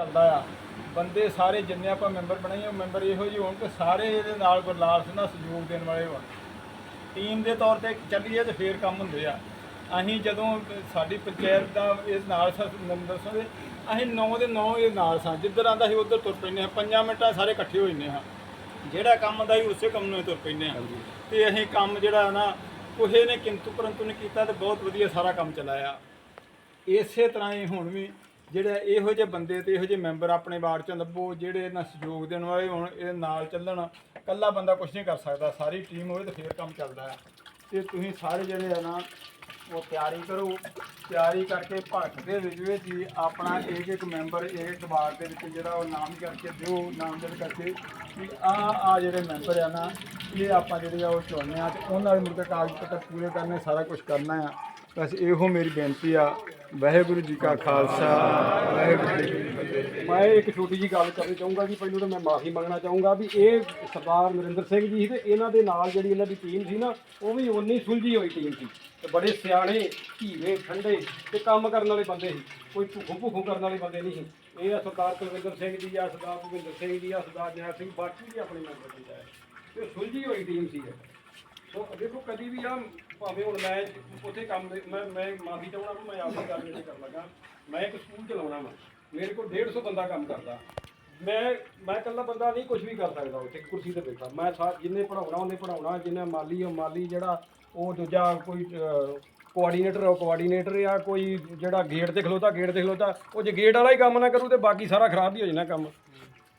ਚੱਲਦਾ ਆ। ਬੰਦੇ ਸਾਰੇ ਜਿੰਨੇ ਆਪਾਂ ਮੈਂਬਰ ਬਣਾਏ ਉਹ ਮੈਂਬਰ ਇਹੋ ਜਿਹੇ ਹੋਣ ਕਿ ਸਾਰੇ ਇਹਦੇ ਨਾਲ ਗੁਰਲਾਲ ਸਿੰਘ ਦਾ ਸਹਿਯੋਗ ਦੇਣ ਵਾਲੇ ਹੋਣ। ਟੀਮ ਦੇ ਤੌਰ ਤੇ ਚੱਲੀਏ ਤੇ ਫੇਰ ਕੰਮ ਹੁੰਦੇ ਆ। ਅਸੀਂ ਜਦੋਂ ਸਾਡੀ ਪੰਚਾਇਤ ਦਾ ਇਸ ਨਾਲ ਮੈਂਬਰ ਸਾਰੇ ਅਸੀਂ 9 ਦੇ 9 ਇਹ ਨਾਲ ਸਾਂ। ਜਿੱਧਰ ਆਂਦਾ ਸੀ ਉਧਰ ਤੁਰ ਪੈਂਦੇ ਹਾਂ। ਪੰਜਾਂ ਮਿੰਟਾਂ 'ਚ ਸਾਰੇ ਇਕੱਠੇ ਹੋ ਜਾਂਦੇ ਹਾਂ। ਜਿਹੜਾ ਕੰਮ ਹੁੰਦਾ ਸੀ ਉਸੇ ਕੰਮ ਨੂੰ ਹੀ ਤੁਰ ਪੈਂਦੇ ਹਾਂ। ਤੇ ਅਸੀਂ ਕੰਮ ਜਿਹੜਾ ਨਾ ਕੋਹੇ ਨੇ ਕਿੰਤੂ ਪਰੰਤੂ ਨੇ ਕੀਤਾ ਤੇ ਬਹੁਤ ਵਧੀਆ ਸਾਰਾ ਕੰਮ ਚਲਾਇਆ। ਇਸੇ ਤਰ੍ਹਾਂ ਹੀ ਹੁਣ ਵੀ ਜਿਹੜੇ ਇਹੋ ਜਿਹੇ ਬੰਦੇ ਤੇ ਇਹੋ ਜਿਹੇ ਮੈਂਬਰ ਆਪਣੇ ਵਾਰਡ ਚ ਲੱਭੋ, ਜਿਹੜੇ ਇਹਨਾਂ ਸਹਿਯੋਗ ਦੇਣ ਵਾਲੇ ਹੋਣ, ਇਹਦੇ ਨਾਲ ਚੱਲਣ, ਇਕੱਲਾ ਬੰਦਾ ਕੁਝ ਨਹੀਂ ਕਰ ਸਕਦਾ। ਸਾਰੀ ਟੀਮ ਹੋਵੇ ਤਾਂ ਫੇਰ ਕੰਮ ਚੱਲਦਾ ਹੈ। ਤੇ ਤੁਸੀਂ ਸਾਰੇ ਜਿਹੜੇ ਆ ਨਾ, ਉਹ ਤਿਆਰੀ ਕਰੋ। ਤਿਆਰੀ ਕਰਕੇ ਭਗਤ ਦੇ ਵਿੱਚ ਵਿੱਚ ਹੀ ਆਪਣਾ ਇੱਕ ਇੱਕ ਮੈਂਬਰ ਇੱਕ ਇੱਕ ਵਾਰਡ ਦੇ ਵਿੱਚ ਜਿਹੜਾ ਉਹ ਨਾਮ ਕਰਕੇ ਦਿਓ ਨਾਮਜ਼ਦ ਕਰਕੇ ਕਿ ਆ ਆ ਜਿਹੜੇ ਮੈਂਬਰ ਆ ਨਾ, ਇਹ ਆਪਾਂ ਜਿਹੜੇ ਆ ਉਹ ਚੁਣਨੇ ਆ ਤੇ ਉਹਨਾਂ ਦੇ ਮੁੜ ਕਾਗਜ਼ ਪੱਤਰ ਪੂਰੇ ਕਰਨੇ, ਸਾਰਾ ਕੁਝ ਕਰਨਾ ਆ। ਬਸ ਇਹੋ ਮੇਰੀ ਬੇਨਤੀ ਆ। ਵਾਹਿਗੁਰੂ ਜੀ ਕਾ ਖਾਲਸਾ। ਵਾਹਿਗੁਰੂ ਜੀ ਕੀ ਫਤਿਹ ਮੈਂ ਇੱਕ ਛੋਟੀ ਜੀ ਗੱਲ ਕਰਨੀ ਚਾਹੂੰਗਾ ਕਿ ਪਹਿਲਾਂ ਤਾਂ ਮੈਂ ਮਾਫੀ ਮੰਗਣਾ ਚਾਹੂੰਗਾ ਵੀ ਇਹ ਸਰਦਾਰ ਨਰਿੰਦਰ ਸਿੰਘ ਜੀ ਸੀ ਤੇ ਇਹਨਾਂ ਦੇ ਨਾਲ ਜਿਹੜੀ ਇਹਨਾਂ ਦੀ ਟੀਮ ਸੀ ਨਾ, ਉਹ ਵੀ ਉਨੀ ਸੁਲਝੀ ਹੋਈ ਟੀਮ ਸੀ। ਤੇ ਬੜੇ ਸਿਆਣੇ ਧੀਵੇ ਠੰਡੇ ਤੇ ਕੰਮ ਕਰਨ ਵਾਲੇ ਬੰਦੇ ਸੀ। ਕੋਈ ਭੁੱਖੂ ਭੁੱਖੂ ਕਰਨ ਵਾਲੇ ਬੰਦੇ ਨਹੀਂ ਸੀ। ਇਹ ਆ ਸਰਦਾਰ ਕੁਲਵਿੰਦਰ ਸਿੰਘ ਜੀ, ਆ ਸਰਦਾਰ ਭੁਪਿੰਦਰ ਸਿੰਘ ਜੀ, ਆ ਸਰਦਾਰ ਜੈ ਸਿੰਘ, ਬਾਕੀ ਵੀ ਆਪਣੇ ਮੈਂਬਰ ਜੀ ਹੈ ਤੇ ਸੁਲਝੀ ਹੋਈ ਟੀਮ ਸੀ ਇਹ ਸੋ ਦੇਖੋ, ਕਦੀ ਵੀ ਆ ਭਾਵੇਂ ਹੁਣ ਮੈਂ ਉੱਥੇ ਕੰਮ ਦੇ- ਮੈਂ ਮੈਂ ਮਾਫੀ ਚਾਹੁੰਦਾ ਵੀ, ਮੈਂ ਆਪਣੀ ਗੱਲ ਨਹੀਂ ਕਰਨ ਲੱਗਾ ਮੈਂ ਇੱਕ ਸਕੂਲ ਚਲਾਉਣਾ ਵਾ। ਮੇਰੇ ਕੋਲ 150 ਬੰਦਾ ਕੰਮ ਕਰਦਾ। ਮੈਂ ਮੈਂ ਇਕੱਲਾ ਬੰਦਾ ਨਹੀਂ ਕੁਝ ਵੀ ਕਰ ਸਕਦਾ ਉੱਥੇ, ਕੁਰਸੀ ਤੇ ਬੈਠਾ। ਮੈਂ ਸਾ ਜਿੰਨੇ ਪੜਾਉਣਾ ਉਹਨੇ ਪੜਾਉਣਾ ਜਿੰਨੇ ਮਾਲੀ ਉਹ ਮਾਲੀ ਜਿਹੜਾ ਉਹ ਦੂਜਾ ਕੋਈ ਕੋਆਰਡੀਨੇਟਰ ਉਹ ਕੋਆਰਡੀਨੇਟਰ ਆ, ਕੋਈ ਜਿਹੜਾ ਗੇਟ ਤੇ ਖਲੋਤਾ, ਗੇਟ ਤੇ ਖਲੋਤਾ, ਉਹ ਜੇ ਗੇਟ ਵਾਲਾ ਹੀ ਕੰਮ ਨਾ ਕਰੂ ਤੇ ਬਾਕੀ ਸਾਰਾ ਖਰਾਬ ਹੀ ਹੋ ਜਾਣਾ ਕੰਮ।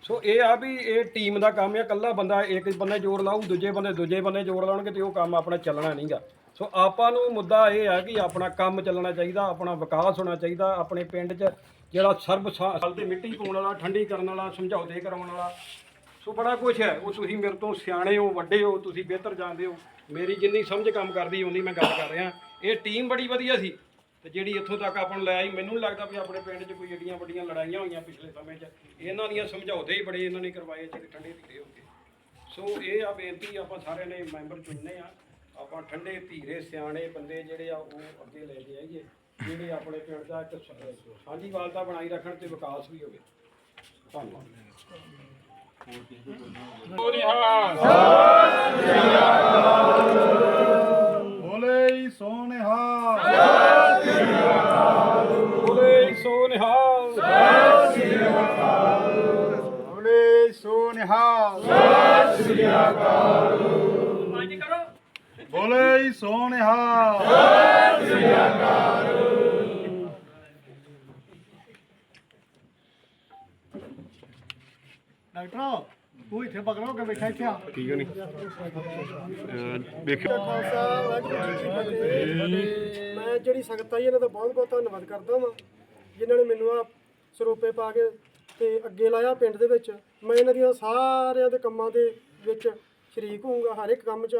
ਸੋ ਇਹ ਆ ਵੀ ਇਹ ਟੀਮ ਦਾ ਕੰਮ ਆ ਇਕੱਲਾ ਬੰਦਾ, ਇੱਕ ਬੰਦੇ ਜ਼ੋਰ ਲਾਊ, ਦੂਜੇ ਬੰਦੇ ਦੂਜੇ ਬੰਦੇ ਜ਼ੋਰ ਲਾਉਣਗੇ ਤੇ ਉਹ ਕੰਮ ਆਪਣਾ ਚੱਲਣਾ ਨਹੀਂਗਾ। ਸੋ ਆਪਾਂ ਨੂੰ ਮੁੱਦਾ ਇਹ ਆ ਕਿ ਆਪਣਾ ਕੰਮ ਚੱਲਣਾ ਚਾਹੀਦਾ, ਆਪਣਾ ਵਿਕਾਸ ਹੋਣਾ ਚਾਹੀਦਾ, ਆਪਣੇ ਪਿੰਡ 'ਚ ਜਿਹੜਾ ਸਰਬ ਸਾਲ ਤੇ ਮਿੱਟੀ ਪਾਉਣ ਵਾਲਾ, ਠੰਡੀ ਕਰਨ ਵਾਲਾ, ਸਮਝੌਤੇ ਕਰਾਉਣ ਵਾਲਾ। ਸੋ ਬੜਾ ਕੁਝ ਹੈ, ਉਹ ਤੁਸੀਂ ਮੇਰੇ ਤੋਂ ਸਿਆਣੇ ਹੋ, ਵੱਡੇ ਹੋ, ਤੁਸੀਂ ਬਿਹਤਰ ਜਾਣਦੇ ਹੋ। ਮੇਰੀ ਜਿੰਨੀ ਸਮਝ ਕੰਮ ਕਰਦੀ ਉਨੀ ਮੈਂ ਗੱਲ ਕਰ ਰਿਹਾ। ਇਹ ਟੀਮ ਬੜੀ ਵਧੀਆ ਸੀ। ਤੇ ਜਿਹੜੀ ਇੱਥੋਂ ਤੱਕ ਆਪਾਂ ਨੂੰ ਲੈ ਆਈ, ਮੈਨੂੰ ਨਹੀਂ ਲੱਗਦਾ ਵੀ ਆਪਣੇ ਪਿੰਡ 'ਚ ਕੋਈ ਏਡੀਆਂ ਵੱਡੀਆਂ ਲੜਾਈਆਂ ਹੋਈਆਂ ਪਿਛਲੇ ਸਮੇਂ 'ਚ। ਇਹਨਾਂ ਦੀਆਂ ਸਮਝੌਤੇ ਹੀ ਬੜੇ, ਇਹਨਾਂ ਨੇ ਕਰਵਾਏ ਜਿਹੜੇ ਠੰਡੇ ਧੀਰੇ ਹੋ ਕੇ ਸੋ ਇਹ ਆ ਬੇਨਤੀ, ਆਪਾਂ ਸਾਰਿਆਂ ਨੇ ਮੈਂਬਰ ਚੁਣਨੇ ਆ। ਆਪਾਂ ਠੰਡੇ ਧੀਰੇ ਸਿਆਣੇ ਬੰਦੇ ਜਿਹੜੇ ਆ, ਉਹ ਅੱਗੇ ਲੈ ਕੇ ਆਈਏ। ਜਿਹੜੇ ਆਪਣੇ ਪਿੰਡ ਦਾ ਇੱਕ ਸ- ਸਾਂਝੀਵਾਲਤਾ ਬਣਾਈ ਰੱਖਣ ਤੇ ਵਿਕਾਸ ਵੀ ਹੋਵੇ। ਧੰਨਵਾਦ। ਬੋਲੇ ਸੋਨਿਹਾ ਬੋਲੇ ਬੋਲੇ ਸੋਨਿਹਾ ਬੋਲੇ ਸੋਨਿਹਾ ਡਾਕਟਰ ਤੂੰ ਇੱਥੇ ਪਕੜੋ ਕਿ ਬੈਠਾ ਇੱਥੇ ਆ। ਮੈਂ ਜਿਹੜੀ ਸੰਗਤ ਆਈ ਇਹਨਾਂ ਦਾ ਬਹੁਤ ਬਹੁਤ ਧੰਨਵਾਦ ਕਰਦਾ ਵਾਂ ਜਿਨ੍ਹਾਂ ਨੇ ਮੈਨੂੰ ਆ ਸਰੂਪੇ ਪਾ ਕੇ ਤੇ ਅੱਗੇ ਲਾਇਆ ਪਿੰਡ ਦੇ ਵਿੱਚ। ਮੈਂ ਇਹਨਾਂ ਦੀਆਂ ਸਾਰਿਆਂ ਦੇ ਕੰਮਾਂ ਦੇ ਵਿੱਚ ਸ਼ਰੀਕ ਹੋਊਂਗਾ ਹਰ ਇੱਕ ਕੰਮ 'ਚ।